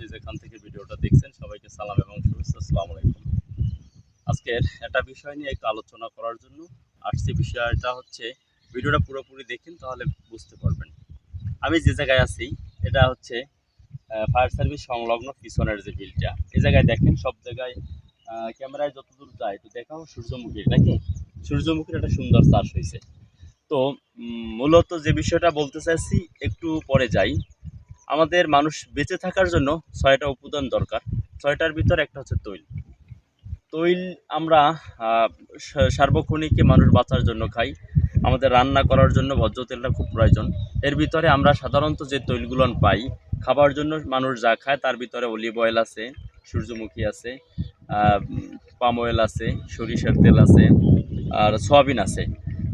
যে যেখান থেকে ভিডিওটা দেখছেন, সবাইকে সালাম এবং শুভেচ্ছা। আসসালামু আলাইকুম। আজকের একটা বিষয় নিয়ে একটু আলোচনা করার জন্য আসছে। বিষয়টা হচ্ছে, ভিডিওটা পুরোপুরি দেখেন, তাহলে বুঝতে পারবেন। আমি যে জায়গায় আছি, এটা হচ্ছে ফায়ার সার্ভিস সংলগ্ন পিছনের যে বিলটা। এই জায়গায় দেখেন, সব জায়গায় ক্যামেরায় যতদূর যায় একটু দেখাও সূর্যমুখী, নাকি? সূর্যমুখীর একটা সুন্দর চাষ হয়েছে। তো মূলত যে বিষয়টা বলতে চাইছি, একটু পরে যাই। আমাদের মানুষ বেঁচে থাকার জন্য ছয়টা উপাদান দরকার। ছয়টার ভিতর একটা হচ্ছে তৈল। তৈল আমরা সার্বক্ষণিকে মানুষ বাঁচার জন্য খাই। আমাদের রান্না করার জন্য ভোজ্য তেলটা খুব প্রয়োজন। এর ভিতরে আমরা সাধারণত যে তৈলগুলো পাই, খাবার জন্য মানুষ যা খায় তার ভিতরে অলিভ অয়েল আছে, সূর্যমুখী আছে পাম অয়েল আছে, সরিষার তেল আছে, আর সয়াবিন আছে।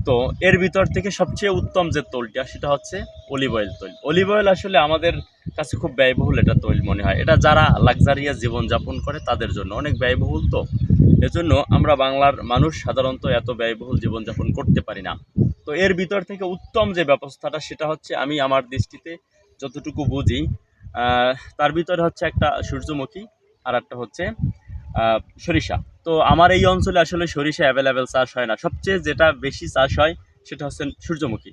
তো এর ভিতর থেকে সবচেয়ে উত্তম যে তৈলটা, সেটা হচ্ছে অলিভ অয়েল তৈল। অলিভ অয়েল আসলে আমাদের কাছে খুব ব্যয়বহুল এটা তৈল মনে হয়। এটা যারা লাক্সারিয়াস জীবনযাপন করে, তাদের জন্য অনেক ব্যয়বহুল তো। এজন্য আমরা বাংলার মানুষ সাধারণত এত ব্যয়বহুল জীবনযাপন করতে পারি না। তো এর ভিতর থেকে উত্তম যে ব্যবস্থাটা, সেটা হচ্ছে আমি আমার দৃষ্টিতে যতটুকু বুঝি তার ভিতরে হচ্ছে একটা সূর্যমুখী আর একটা হচ্ছে সরিষা। তো আমার এই অঞ্চলে আসলে সরিষা অ্যাভেলেবেল চাষ হয় না। সবচেয়ে যেটা বেশি চাষ হয় সেটা হচ্ছে সূর্যমুখী।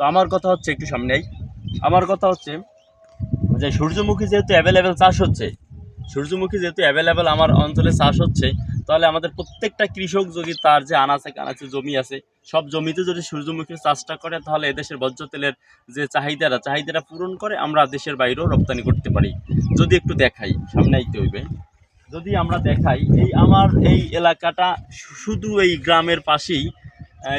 তো আমার কথা হচ্ছে একটু সামনেই। আমার কথা হচ্ছে যে সূর্যমুখী যেহেতু অ্যাভেলেবেল চাষ হচ্ছে, সূর্যমুখী যেহেতু অ্যাভেলেবেল আমার অঞ্চলে চাষ হচ্ছে, তাহলে আমাদের প্রত্যেকটা কৃষক যদি তার যে আনাচে কানাচে জমি আছে, সব জমিতে যদি সূর্যমুখী চাষটা করে, তাহলে এদেশের বজ্র তেলের যে চাহিদাটা চাহিদাটা পূরণ করে আমরা দেশের বাইরেও রপ্তানি করতে পারি। যদি একটু দেখাই সামনে আইতে হইবে। যদি আমরা দেখাই, এই আমার এই এলাকাটা শুধু এই গ্রামের পাশেই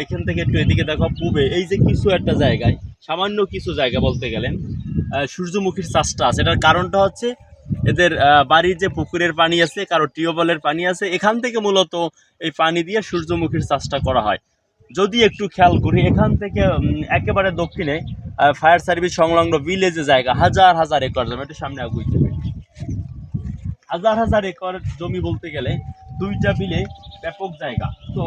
এখান থেকে একটু এদিকে দেখো, পূবে। এই যে কিছু একটা জায়গায়, সামান্য কিছু জায়গা বলতে গেলেন সূর্যমুখীর চাষটা আছে। এটার কারণটা হচ্ছে এদের বাড়ির যে পুকুরের পানি আছে, কারও টিউবওয়েলের পানি আছে, এখান থেকে মূলত এই পানি দিয়ে সূর্যমুখীর চাষটা করা হয়। যদি একটু খেয়াল করি, এখান থেকে একেবারে দক্ষিণে ফায়ার সার্ভিস সংলগ্ন ভিলেজে জায়গা, হাজার হাজার একর জমি। একটু সামনে দেবে হাজার হাজার একর জমি বলতে গেলে দুইটা বিলে ব্যাপক জায়গা। তো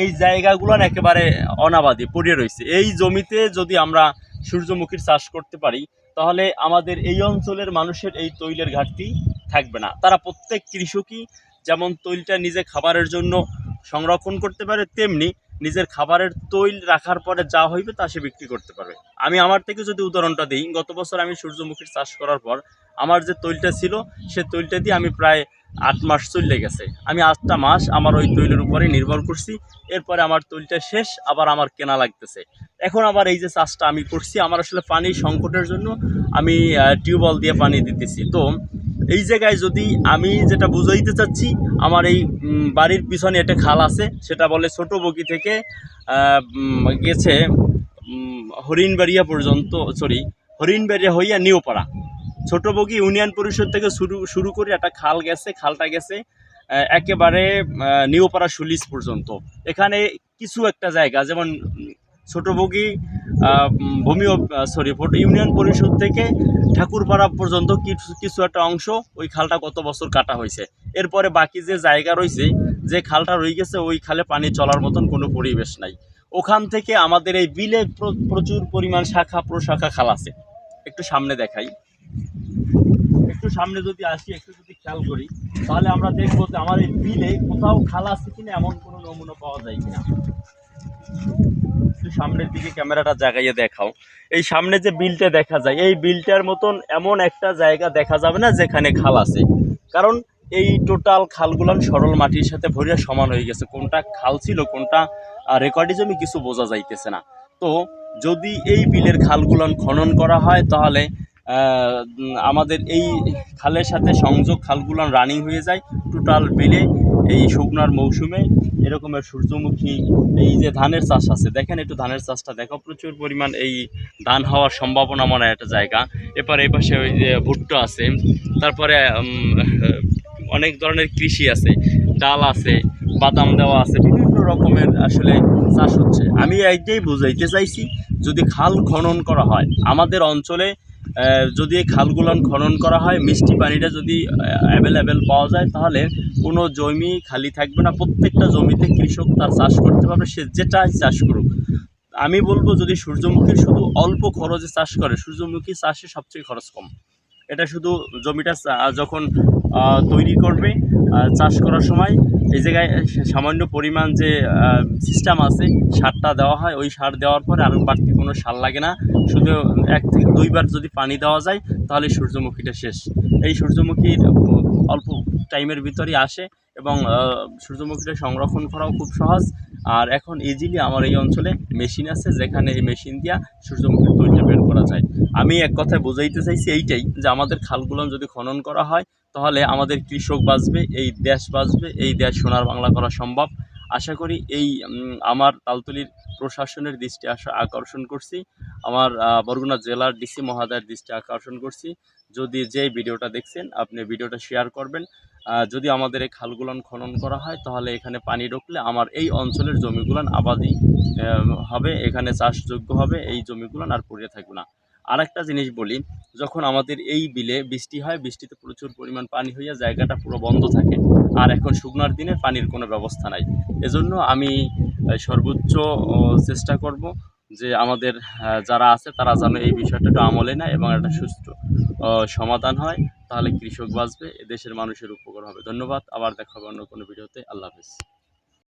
এই জায়গাগুলোর একেবারে অনাবাদী পড়ে রয়েছে। এই জমিতে যদি আমরা সূর্যমুখীর চাষ করতে পারি, তাহলে আমাদের এই অঞ্চলের মানুষের এই তৈলের ঘাটতি থাকবে না। তারা প্রত্যেক কৃষকই যেমন তৈলটা নিজে খাবারের জন্য সংরক্ষণ করতে পারে, তেমনি নিজের খাবারের তৈল রাখার পরে যা হইবে তা সে বিক্রি করতে পারবে। আমি আমার থেকে যদি উদাহরণটা দিই, গত বছর আমি সূর্যমুখীর চাষ করার পর আমার যে তৈলটা ছিল, সে তৈলটা দিয়ে আমি প্রায় আট মাস চলে গেছে। আমি আটটা মাস আমার ওই তৈলের উপরে নির্ভর করছি, এরপরে আমার তৈলটা শেষ, আবার আমার কেনা লাগতেছে। এখন আবার এই যে চাষটা আমি করছি, আমার আসলে পানি সংকটের জন্য আমি টিউবওয়েল দিয়ে পানি দিতেছি। তো এই জায়গায় যদি আমি যেটা বুঝাইতে চাচ্ছি, আমার এই বাড়ির পিছনে একটা খাল আছে, সেটা বলে ছোট বগি থেকে গেছে হরিণবাড়িয়া পর্যন্ত সরি হরিণবাড়িয়া হইয়া নিউপাড়া। ছোট বগি ইউনিয়ন পরিষদ থেকে শুরু শুরু করে একটা খাল গেছে, খালটা গেছে একেবারে নিউপাড়া সুলিশ পর্যন্ত। এখানে কিছু একটা জায়গা, যেমন, ছোট বগি ভূমি সরি ইউনিয়ন পরিষদ থেকে ঠাকুরপাড়া পর্যন্ত কিছু একটা অংশ ওই খালটা গত বছর কাটা হয়েছে। এরপরে বাকি যে জায়গা রয়েছে, যে খালটা রয়ে গেছে, ওই খালে পানি চলার মতন কোনো পরিবেশ নাই। ওখান থেকে আমাদের এই বিলে প্রচুর পরিমাণ শাখা প্রশাখা খাল আছে। একটু সামনে দেখাই। একটু সামনে যদি আসি, একটু যদি খেয়াল করি, তাহলে আমরা দেখব যে আমার এই বিলে কোথাও খাল আছে কিনা এমন কোনো নমুনা পাওয়া যায় কিনা। সামনের দিকে ক্যামেরাটা জাগাইয়ে দেখাও। এই সামনে যে বিলটা দেখা যায়, এই বিলটার মতন এমন একটা জায়গা দেখা যাবে না যেখানে খাল আছে। কারণ এই টোটাল খালগুলান সরল মাটির সাথে ভরিয়া সমান হয়ে গেছে। কোনটা খাল ছিল, কোনটা রেকর্ডি জমি কিছু বোঝা যাইতেছে না। তো যদি এই বিলের খালগুলান খনন করা হয়, তাহলে আমাদের এই খালের সাথে সংযোগ খালগুলো রানিং হয়ে যায়। টোটাল বিলে এই শুকনার মৌসুমে এরকমের সূর্যমুখী এই যে ধানের চাষ আছে, দেখেন একটু ধানের চাষটা, দেখো প্রচুর পরিমাণ এই ধান হওয়ার সম্ভাবনা মনে একটা জায়গা। এরপরে এই পাশে ওই যে ভুট্টো আছে, তারপরে অনেক ধরনের কৃষি আছে, ডাল আছে, বাদাম দেওয়া আছে, বিভিন্ন রকমের আসলে চাষ হচ্ছে। আমি এইটাই বুঝাইতে চাইছি, যদি খাল খনন করা হয়, আমাদের অঞ্চলে যদি এই খালগুলান খনন করা হয়, মিষ্টি পানিটা যদি অ্যাভেলেবেল পাওয়া যায়, তাহলে কোনো জমি খালি থাকবে না। প্রত্যেকটা জমিতে কৃষক তার চাষ করতে পারবে, সে যেটাই চাষ করুক। আমি বলব, যদি সূর্যমুখী শুধু অল্প খরচে চাষ করে, সূর্যমুখী চাষে সবচেয়ে খরচ কম। এটা শুধু জমিটা যখন তৈরি করবে। চাষ করার সময় এই জায়গায় সামান্য পরিমাণ যে সিস্টেম আছে, সারটা দেওয়া হয়। ওই সার দেওয়ার পরে আর বাড়তি কোনো সার লাগে না। শুধু এক থেকে দুইবার যদি পানি দেওয়া যায়, তাহলে সূর্যমুখীটা শেষ। এই সূর্যমুখীর অল্প টাইমের ভিতরেই আসে এবং সূর্যমুখীটা সংরক্ষণ করাও খুব সহজ। আর এখন ইজিলি আমার এই অঞ্চলে মেশিন আছে যেখানে এই মেশিন দিয়া সূর্যমুখীর তৈলটা বের করা যায়। আমি এক কথায় বোঝাইতে চাইছি এইটাই যে আমাদের খালগুলো যদি খনন করা হয়, তাহলে আমাদের কৃষক বাঁচবে, এই দেশ বাঁচবে, এই দেশ সোনার বাংলা করা সম্ভব। আশা করি এই আমার তালতলির প্রশাসনের দৃষ্টি আসা, আকর্ষণ করছি। আমার বরগুনা জেলার ডিসি মহোদয়ের দৃষ্টি আকর্ষণ করছি। যদি যে ভিডিওটা দেখছেন, আপনি ভিডিওটা শেয়ার করবেন। যদি আমাদের এই খালগুলান খনন করা হয়, তাহলে এখানে পানি ঢুকলে আমার এই অঞ্চলের জমিগুলান আবাদি হবে। এখানে চাষযোগ্য হবে, এই জমিগুলান আর পড়ে থাকবে না। আরেকটা জিনিস বলি যখন আমাদের এই বিলে বৃষ্টি হয়, বৃষ্টিতে প্রচুর পরিমাণ পানি হইয়া জায়গাটা পুরো বন্ধ থাকে। আর এখন শুকনার দিনে পানির কোনো ব্যবস্থা নাই। এজন্য আমি সর্বোচ্চ চেষ্টা করব যে আমাদের যারা আছে তারা যেন এই বিষয়টা একটু আমলে নেয় এবং একটা সুস্থ সমাধান হয়। তাহলে কৃষক বাঁচবে দেশের মানুষের উপকার হবে। ধন্যবাদ। আবার দেখা হবে অন্য কোনো ভিডিওতে। আল্লাহ হাফিজ।